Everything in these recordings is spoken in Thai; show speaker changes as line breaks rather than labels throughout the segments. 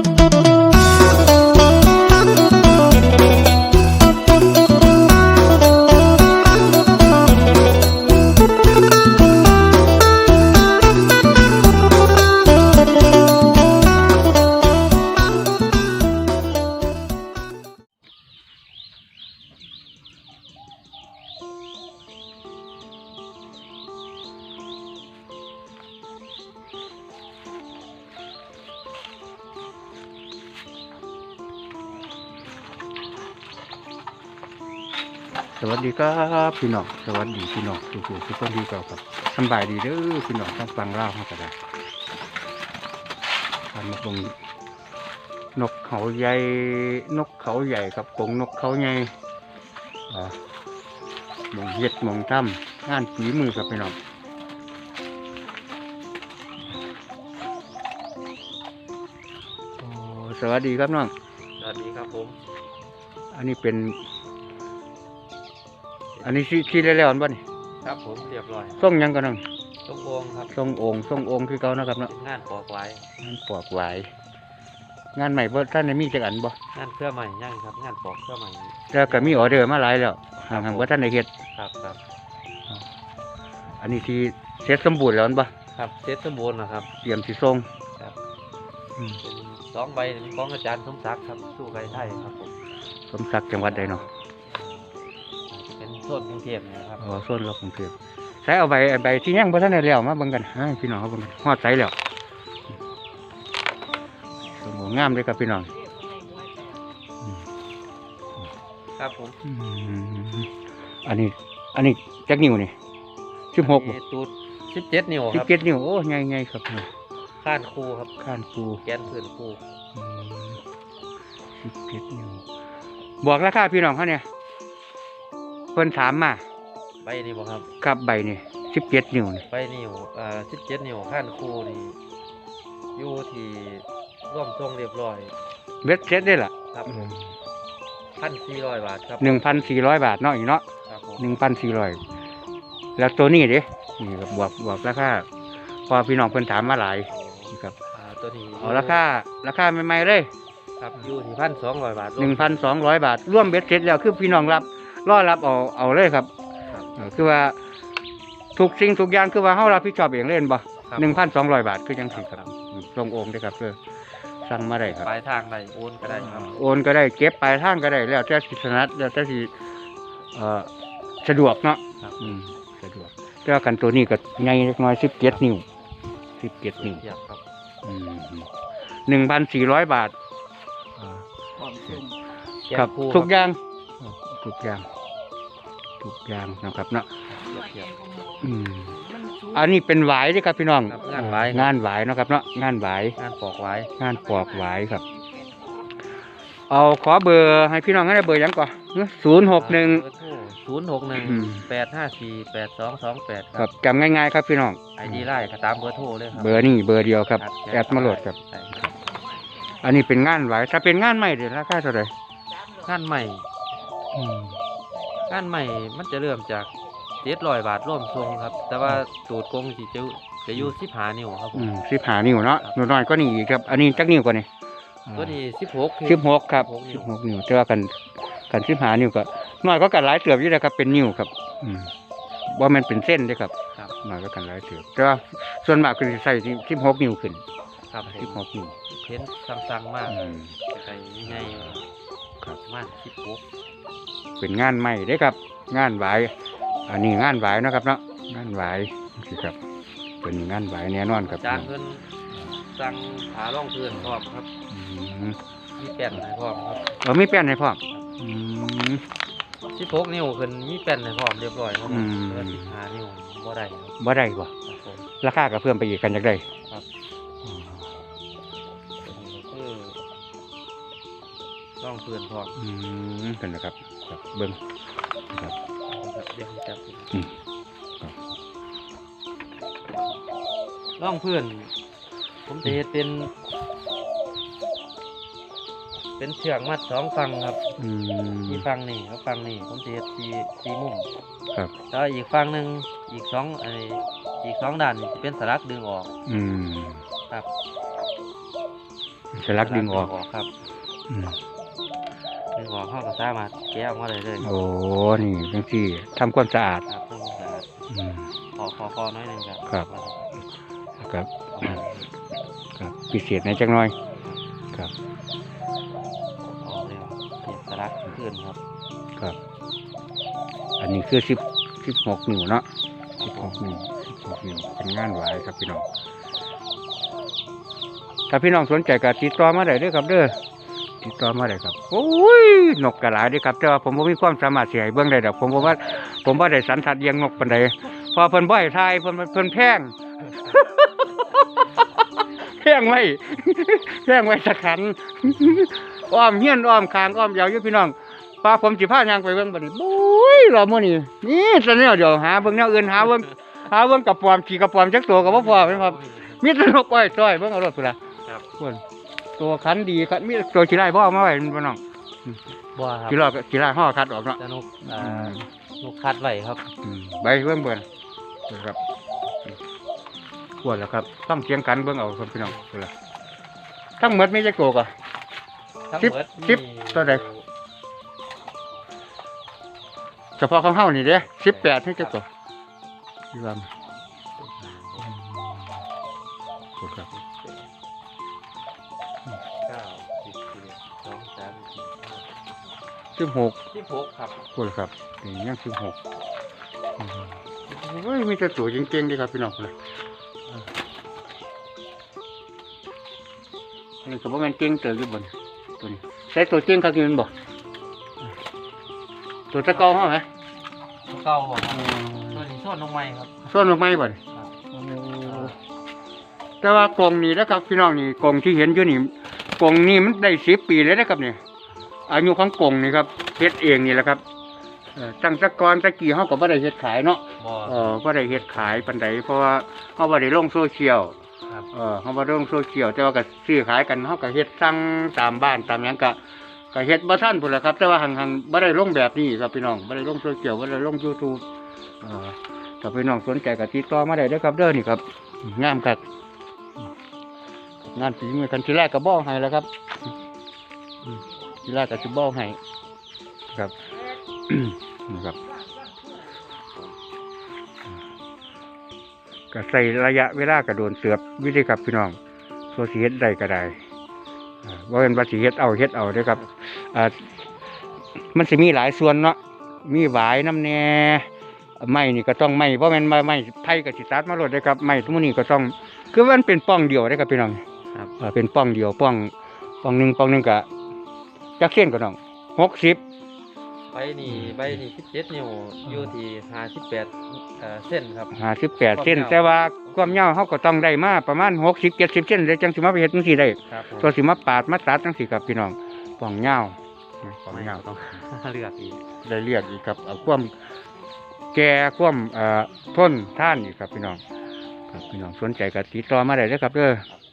Thank you. สวัสดีครับพี่น้องสวัสดีพี่น้องทุกๆทุกคนที่เก่าครับสำบายดีเด้อพี่น้องทั้งฟังเล่าวมาก็ได้ทำมาตรงนกเขาใหญ่นกเขาใหญ่กับกรงนกเขาใหญ่อ่ามองเฮ็ดมองถ้ำงานฝีมือครับพี่น้องโอ้สวัสดีครับน้อง
สวัสดีครับผม
อันนี้เป็น อันนี้ที่ที่แล้วๆอันบ่นี่
ครับผมเรียบร้อย
ส่งหยังกันน้อง
ตรงวงครับ
ส่งองค์ส่งองค์คือเก่านะครับเนาะ
งานปอกไว้
งานปอกหวายงานใหม่บ่ท่านได้มีจักอันบ่
งานเครื่องใหม่ยังครับ งานปอกเครื่องใหม่
แล้วก็มีออเดอร์มาหลายแล้วหางๆบ่ท่านได้เฮ็ด
ครับครับ
อันนี้ที่เสร็จสมบูรณ์แล้วอันบ่
ครับเซตสมบูรณ์นะครับ
เตรียมสิส่ง
ครับ
อืม
เป็นสองใบของอาจารย์สมศักดิ์ครับสู้ไก่ไทยครับผม
สมศักดิ์จังหวัดใดเนาะ
เป็นโซนกรุงเทพนะครับ
อ๋อส่วนเรากรุงเทพใช้เอาใบใบที่ยังบ่ทันได้แล้วมาเบิ่งกันให้พี่น้องเขาเบิ่งกันฮอดไสแล้วสมบูรณ์งามเลยครับพี่น้อง
ครับผม
อืมอันนี้ อันนี้จักนิ้วนี่16บ่
มีตูดสิบเจ็ดนิ้วครับ
17นิ้วโอ้ใหญ่ๆครับ
ข้านคูครับ
ข้านปู
แกนพื้นคู
สิบเจ็ดนิ้วบอกราคาพี่น้องเขาเนี่ยเพิ่นถามมา
ใบนี่บ่ครับ
กับใบนี่สิบเจ็ดนิ้วนี่
ใบนิ้วอ่าสิบเจ็ดนิ้วข้านคูนี่อยู่ที่ร่วมทรงเรียบร้อย
เบ็ดเซ็ตได้ล่ะ
ครับพันสี่ร้อยบาทครับ
หนึ่งพันสี่ร้อยบาทเนาะอีกเนาะ
ครับผม
หนึ่งพันสี่ร้อยแล้วตัวนี้เด้นี่ครับบวกบวกราคาพอพี่น้องเพิ่นถามมาหลายนี่ครับ
อ่าตัวนี้
เอาราคาราคาใหม่ๆเลย
ครับอยู่ที่พันสองร้อยบาท
หนึ่งพันสองร้อยบาทร่วมเบ็ดเซ็ตแล้วคือพี่น้องรับ รอรับเอาเอาเลยครับ
ครับ
เออคือว่าทุกสิ่งทุกอย่างคือว่าเฮารับผิดชอบเองเล่นบ่
ครับ
หนึ่งพันสองร้อยบาทคือยังสิครับลงโองค์ได้ครับเพื่อสั่งมาได้ครับ
ปลายทางได้โอนก็ได้ครับ
โอนก็ได้เก็บปลายทางก็ได้แล้วแต่สิสนัดแล้วแต่สิเอ่อสะดวกเนาะ
ครับ
อืมสะดวกแต่ว่ากันตัวนี้ก็ใหญ่เล็กน้อยสิบเจ็ดนิ้วสิบเจ็ดนิ้ว
เทียบครับ
หนึ่งพันสี่ร้อยบาท
แกน
ครับ
คู่
ทุกอย่าง ทุกอย่างทุกอย่างนะครับเนาะ
เทียบ
อืมอันนี้เป็นหวายเด้อครับพี่น้อง
ครับงานหวาย
งานหวายเนาะครับเนาะงานหวาย
งานปอกไว้
งานปอกหวายครับ เอาขอเบอร์ให้พี่น้องให้ได้เบอร์หยังก่อนศูนย์หกหนึ่ง
ศูนย์หกหนึ่ง
อืม
แปดห้าสี่แปดสองสองแปด
ครับจำง่ายๆครับพี่น้อง
ไอดีไล่ก็ตามเบอร์โทรเลยครับ
เบอร์นี่เบอร์เดียวครับ
ครับ
แอดมาโหลดครับ
ใช่ครับ
อันนี้เป็นงานหวายถ้าเป็นงานใหม่เดี๋ยวราคาเท่าไหร่
งานใหม่ งานใหม่มันจะเริ่มจากเจ็ดร้อยบาทร่วมทรงครับ แต่ว่าสูตรกงสิจะจะอยู่สิบหานิ้วครับผ
อื
ม
มสิบหานิ้วเนาะหนูน้อยก็นี่อีกครับ อันนี้จักนิ้วกว่านี่
ตัวนี้สิบหก
สิบหกครับ
16นิ้
สิบ
ว
หกนิ้วแต่ว่ากันกันสิบหานิ้วก็น้อยก็กันหลายเสือบอยู่นะครับเป็นนิ้วครับอืมว่ามันเป็นเส้นเด้อครับ
ครับ
น้อยก็กันหลายเสือบแต่ว่าส่วนมากคือสิใส่สิบหกนิ้วขึ้น
ครับผ
สิบ
ม
หกนิ้ว
เพ้นสั่งๆมาก
อืม
ไก่ใหญ่ๆ
ครับ
ประมาณสิบหก
เป็นงานใหม่เด้อครับ งานหวายอันนี้งานหวายเนาะครับเนาะงานหวายสิครับ เป็นงานหวายแน่นอนครับ
จานเพิ่นสั่งขาล่องเพื่อนพร้อมครับ
อืม
มีแป้นให้พร้อมครับ
เออมีแป้นให้พร้อมอืม
สิบหกนิ้วขึ้นมีแป้นให้พร้อมเรียบร้อยครับ
อืม
เออสิบห้านิ้วบ่ได้ครับ
บ่ได้บ่
ครับผม
ราคาก็เพิ่มไปอีกกันจากได้
องเพื่อนพร้อม
อืมเป็นนะครับครับเบิ้งครับ
นะครับเดี๋ยวให้จับดู
อืมครับ
ล่องเพื่อน ผมจะเฮ็ดเป็น เป็นเชือกมัดสองฝั่งครับ
อืม
มีฝั่งนี่กับฝั่งนี่ผมจะเฮ็ดสีสีมุม
ครับ
แล้วอีกฝั่งหนึ่งอีกสองไออีกสองด้านนี่จะเป็นสลักดึงออก
อืม
ครับ
สลักดึงออก
ครับ
อืม
ดึงออกเขาก็สามารถแกะออกมาได้เลย
โอ้ นี่จังซี่ทำความสะอาด
ครับเพื่อความสะอาด
อืม
ขอขอขอน้อยหนึงครับ
ครับ ครับ
ประมาณนี้
ครับพิเศษในจังน้อย ครับ
ออกเลยเก็บสลักขึ้นครับ
ครับ อันนี้คือสิบสิบหกนิ้วเนาะสิบหกนิ้วสิบหกนิ้วเป็นงานหวายครับพี่น้อง ถ้าพี่น้องสนใจก็ติดต่อมาได้เด้อครับเด้อ ติดต่อมาได้ครับโอ้ยนกกระหลายเด้อครับแต่ว่าผมบ่มีความสามารถเสียให้เบิ่งได้ดอกผมบ่ว่า ผมบ่ได้สันทัดเลี้ยงนกปานใดเพอเพิ่นบ่ให้ทายเพิ่นเพิ่นแพง แพงไว้ แพงไว้สักขัน อ้อมเฮียนอ้อมคางอ้อมยาวอยู่พี่น้องปลาผมสิพายางไปเบิ่งบัดนี้บุ้ยรอมื้อนี้นี่ซะแนวเดียวหาเบิ่งแนวอื่นหาเบิ่งหาเบิ่งกระป๋อมขี่กระป๋อมจักตัวก็บ่พอแม่นครับมีแต่นกอ้อยต้อยเบิ่งเอารถพุ่นล่ะ
ครับ
พุ่น ตัวคันดีครับมีตัวขี้ไล่บ่เอามาไว้พี่น้อง
บัวครับ
ขี้ลอกขี้ไล่ห่อคัดออกเนาะ
จะนกอ่า
อืม
นกคัดไว้ครับ
อืมใบเบิ่งเบิ่งนะครับปวดแล้วครับต้องเสียงกันเบิ่งเอาครับพี่น้องพุ่นล่ะทั้งหมดมีจักตัวก็
ทั้ง
สิบ
หมด
สิบ
มี
ตัวใดเฉพาะของเฮานี่เด้18นี่จักตัวที่ว่าพุ่นครับ
สิบห
ก
สิบหกครับ
พูดเลยครับนี่ยังสิบหกเฮ้ยมีแต่ตัวเก่งๆดีครับพี่น้องเลยอันนี้ก็บ่แม่นเก่งเติบอยู่บนตัวนี้ใช้ตัวเก่งครับกินบ่ตัวตะกอเฮาไหม
เก้าบ่ครับตัวนี้ส่วนลงไม้ครับ
ส่วนลงไม้บ่นี่
ครับ
แต่ว่ากรงนี้นะครับพี่น้องนี่กรงที่เห็นอยู่นี่กรงนี้มันได้สิบปีแล้วนะครับเนี่ย อายุของกรงนี่ครับเฮ็ดเองนี่แหละครับเอ่อตั้งแตะกอนตะกี้เฮาก็บ่ได้เฮ็ดขายเนาะ
บ่
เออบ่ได้เฮ็ดขายปานใดเพราะว่าเฮาบ่ได้ลงโซเชียล
ครับ
เออเฮาบ่ได้ลงโซเชียลแต่ว่าก็ซื้อขายกันเฮาก็เฮ็ดสั่งตามบ้านตามหยังก็ก็เฮ็ดบ่ทันพุ่นล่ะครับ แต่ว่าหังๆบ่ได้ลงแบบนี้ครับพี่น้องบ่ได้ลงโซเชียลบ่ได้ลง YouTube เออถ้าพี่น้องสนใจก็ติดต่อมาได้เด้อครับเด้อนี่ครับงามครับงานฝีมือกันทีแรกก็บอกให้แล้วครับ อืมทีแรกก็สิบอกให้ครับนี่ครับก็ใส่ระยะเวลากระโดนเสือบวิธีครับพี่น้องโซสีเฮ็ดได้ก็ได้อ่าว่าเป็นว่าสีเฮ็ดเอาเฮ็ดเอาเด้อครับอ่ามันสิมีหลายส่วนเนาะมีหวายน้ำแหน่ไม้นี่ก็ต้องไม้เพราะมันไม้ไผ่กับสิตัดมาโลดได้อครับไม้ทุกมื้อนี้ก็ต้อง คือมันเป็นป้องเดียวได้อครับพี่น้อง
ครับ
เออเป็นป้องเดียวป้องป้องหนึ่งป้องหนึ่งก็ จักเส้นก็น้องหกสิบ
ใบนี่ใบนี่สิบเจ็ดนิ้วอยู่ที่ห้าสิบแปดเอ่อเส้นครับ
ห้าสิบแปดเส้น
ความยาว
แต่ว่าความยาวเขาก็ต้องได้มาประมาณหกสิบเจ็ดสิบเส้นเลยจังสิมาไปเฮ็ดจังซี่ได้
ครับผม
ตัวสิมาปาดมาตัดจังสิครับพี่น้องป้องยาวป้องยาวต้อง
เลือกอีก
ได้เรียกอีกครับเอาความแก่ความเอ่อทนท่านอีกครับพี่น้องครับพี่น้องสนใจก็ติดต่อมาได้เด้อครับเด้ออ่า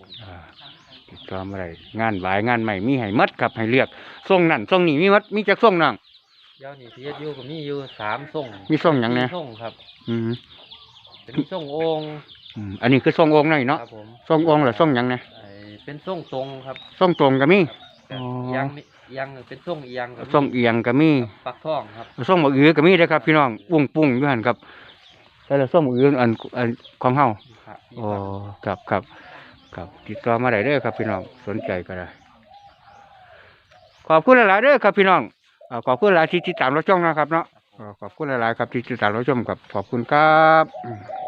ติดต่อมาได้งานหลายงานใหม่มีให้หมัดครับให้เลือกส่งนั่นส่งนี่มีหมัดมีจักส่งน้อง
เดี๋ยวนี้พีเอสยูก็มีอยู่สามทรง
มีส่งหยังไง
มีทรงครับ
อืม
เป็นทรงองค์
อืมอันนี้คือส่งองค์หน่อยเนาะ
ครับผม
ส่งองค์หรือส่งหยังไง
ไอ้เป็นทรงตรงครับ
ส่งตรงก็มี
ครับ
อ๋อ
เอียังมีเอียังเป็นทรงเอียงก็มี
ส่งเอียงก็มี
ปักท่องครับ
ส่งบะอือก็มีเด้อครับ พี่น้องปุ้งปุ้งอยู่หันครับแต่ละส่งบะอืออันอันของเฮา
ครับมี
โอ้
ครับ
ครับ ครับติดต่อมาได้เด้อครับพี่น้องสนใจก็ได้ขอบคุณหลายๆเด้อครับพี่น้องขอบคุณหลายที่ติดตามเราช่องนะครับเนาะขอบคุณหลายๆครับที่ติดตามเราชมครับขอบคุณครับ